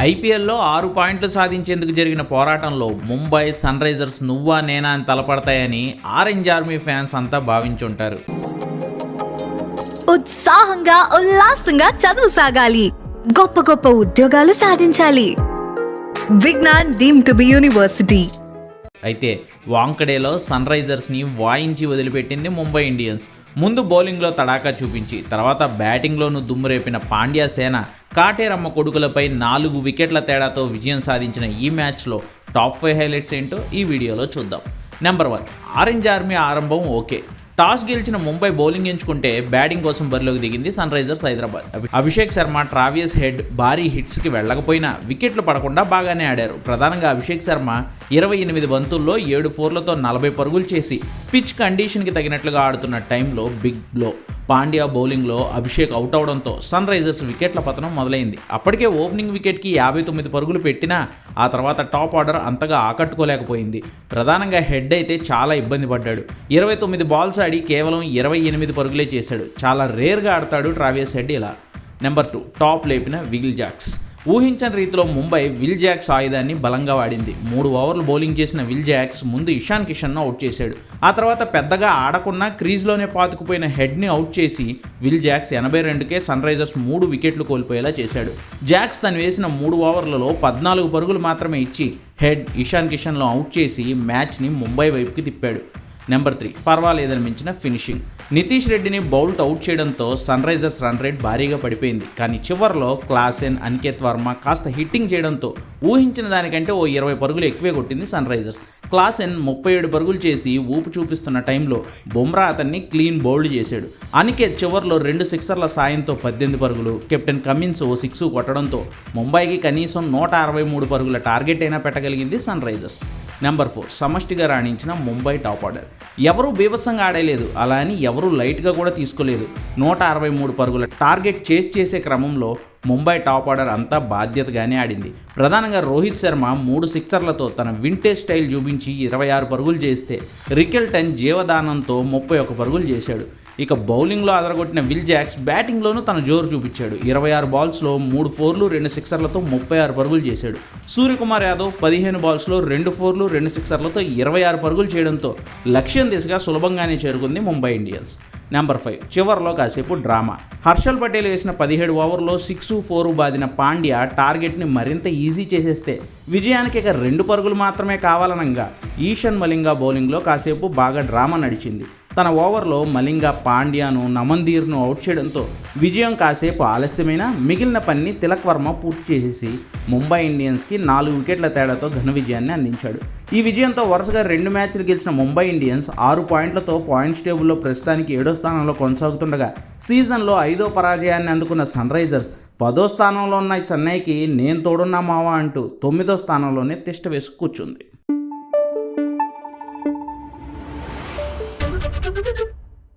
ఐపీఎల్లో ఆరు పాయింట్లు సాధించేందుకు జరిగిన పోరాటంలో ముంబై సన్ రైజర్స్ నువ్వా నేనా అని తలపడతాయని ఆరెంజ్ ఆర్మీ ఫ్యాన్స్ అంతా భావించుంటారు. ఉత్సాహంగా ఉల్లాసంగా చదువు సాగాలి. గొప్ప గొప్ప ఉద్యోగాలు సాధించాలి. Vignan deem to be university. అయితే వాంకడేలో సన్ రైజర్స్ని వాయించి వదిలిపెట్టింది ముంబై ఇండియన్స్. ముందు బౌలింగ్లో తడాకా చూపించి తర్వాత బ్యాటింగ్లోనూ దుమ్మురేపిన పాండ్యా సేన కాటేరమ్మ కొడుకులపై నాలుగు వికెట్ల తేడాతో విజయం సాధించిన ఈ మ్యాచ్లో టాప్ ఫైవ్ హైలైట్స్ ఏంటో ఈ వీడియోలో చూద్దాం. నెంబర్ వన్ ఆరెంజ్ ఆర్మీ ఆరంభం ఓకే. టాస్ గెలిచిన ముంబై బౌలింగ్ ఎంచుకుంటే బ్యాటింగ్ కోసం బరిలోకి దిగింది sunrisers Hyderabad. Abhishek Sharma Travis Head భారీ హిట్స్కి వెళ్ళకపోయినా వికెట్లు పడకుండా బాగానే ఆడారు. ప్రధానంగా అభిషేక్ శర్మ ఇరవై ఎనిమిది బంతుల్లో ఏడు ఫోర్లతో నలభై పరుగులు చేసి పిచ్ కండిషన్కి తగినట్లుగా ఆడుతున్న టైంలో బిగ్ బ్లో. పాండ్యా బౌలింగ్లో అభిషేక్ అవుట్ అవడంతో సన్ రైజర్స్ వికెట్ల పతనం మొదలైంది. అప్పటికే ఓపెనింగ్ వికెట్కి యాభై తొమ్మిది పరుగులు పెట్టినా ఆ తర్వాత టాప్ ఆర్డర్ అంతగా ఆకట్టుకోలేకపోయింది. ప్రధానంగా హెడ్ అయితే చాలా ఇబ్బంది పడ్డాడు. ఇరవై తొమ్మిది బాల్స్ ఆడి కేవలం ఇరవై ఎనిమిది పరుగులే చేశాడు. చాలా రేర్గా ఆడతాడు ట్రావియస్ హెడ్ ఇలా. నెంబర్ టూ టాప్ లేపిన విగిల్ జాక్స్. ఊహించని రీతిలో ముంబై విల్ జాక్స్ ఆయుధాన్ని బలంగా వాడింది. మూడు ఓవర్లు బౌలింగ్ చేసిన విల్ జాక్స్ ముందు ఇషాన్ కిషన్ను అవుట్ చేశాడు. ఆ తర్వాత పెద్దగా ఆడకుండా క్రీజ్లోనే పాతుకుపోయిన హెడ్ని అవుట్ చేసి విల్ జాక్స్ ఎనభై రెండుకే సన్ రైజర్స్ మూడు వికెట్లు కోల్పోయేలా చేశాడు. జాక్స్ తను వేసిన మూడు ఓవర్లలో పద్నాలుగు పరుగులు మాత్రమే ఇచ్చి హెడ్ ఇషాన్ కిషన్లో అవుట్ చేసి మ్యాచ్ని ముంబై వైపుకి తిప్పాడు. Number three. పర్వాలేదని మించిన ఫినిషింగ్. నితీష్ రెడ్డిని బౌల్ట్ అవుట్ చేయడంతో సన్ రైజర్స్ రన్ రేట్ భారీగా పడిపోయింది. కానీ చివర్లో క్లాసెన్ అనికేత్ వర్మ కాస్త హిట్టింగ్ చేయడంతో ఊహించిన దానికంటే ఓ ఇరవై పరుగులు ఎక్కువే కొట్టింది సన్ రైజర్స్. క్లాసెన్ ముప్పై ఏడు పరుగులు చేసి ఊపు చూపిస్తున్న టైంలో బుమ్రా అతన్ని క్లీన్ బౌల్డ్ చేశాడు. అనికేత్ చివర్లో రెండు సిక్సర్ల సాయంతో పద్దెనిమిది పరుగులు కెప్టెన్ కమిన్స్ ఓ సిక్స్ కొట్టడంతో ముంబైకి కనీసం నూట అరవై మూడు పరుగుల టార్గెట్ అయినా పెట్టగలిగింది సన్ రైజర్స్. నెంబర్ ఫోర్ సమష్టిగా రాణించిన ముంబై టాప్ ఆర్డర్. ఎవరూ బీభత్సంగా ఆడలేదు. అలా అని ఎవరూ లైట్గా కూడా తీసుకోలేదు. నూట అరవై మూడు పరుగుల టార్గెట్ చేసి చేసే క్రమంలో ముంబై టాప్ ఆర్డర్ అంతా బాధ్యతగానే ఆడింది. ప్రధానంగా రోహిత్ శర్మ మూడు సిక్సర్లతో తన వింటేజ్ స్టైల్ చూపించి ఇరవై ఆరు పరుగులు చేస్తే రికెల్టన్ జీవదానంతో ముప్పై ఒక్క పరుగులు చేశాడు. ఇక బౌలింగ్లో అదరగొట్టిన విల్ జాక్స్ బ్యాటింగ్లోనూ తన జోరు చూపించాడు. ఇరవై ఆరు బాల్స్లో మూడు ఫోర్లు రెండు సిక్సర్లతో ముప్పై ఆరు పరుగులు చేశాడు. సూర్యకుమార్ యాదవ్ పదిహేను బాల్స్లో రెండు ఫోర్లు రెండు సిక్సర్లతో ఇరవై ఆరు పరుగులు చేయడంతో లక్ష్యం దిశగా సులభంగానే చేరుకుంది ముంబై ఇండియన్స్. నెంబర్ ఫైవ్ చివరిలో కాసేపు డ్రామా. హర్షల్ పటేల్ వేసిన పదిహేడు ఓవర్లో సిక్స్ ఫోర్ బాదిన పాండ్యా టార్గెట్ని మరింత ఈజీ చేసేస్తే విజయానికి ఇక రెండు పరుగులు మాత్రమే కావాలనంగా ఈషన్ మలింగా బౌలింగ్లో కాసేపు బాగా డ్రామా నడిచింది. తన ఓవర్లో మలింగ పాండ్యాను నమందీర్ను అవుట్ చేయడంతో విజయం కాసేపు ఆలస్యమైన మిగిలిన పనిని తిలక్ వర్మ పూర్తి చేసేసి ముంబై ఇండియన్స్కి నాలుగు వికెట్ల తేడాతో ఘన విజయాన్ని అందించాడు. ఈ విజయంతో వరుసగా రెండు మ్యాచ్లు గెలిచిన ముంబై ఇండియన్స్ ఆరు పాయింట్లతో పాయింట్స్ టేబుల్లో ప్రస్తుతానికి ఏడో స్థానంలో కొనసాగుతుండగా సీజన్లో ఐదో పరాజయాన్ని అందుకున్న సన్ రైజర్స్ పదో స్థానంలో ఉన్న చెన్నైకి నేను తోడున్నా మావా అంటూ తొమ్మిదో స్థానంలోనే తిష్ట వేసుకు కూర్చుంది.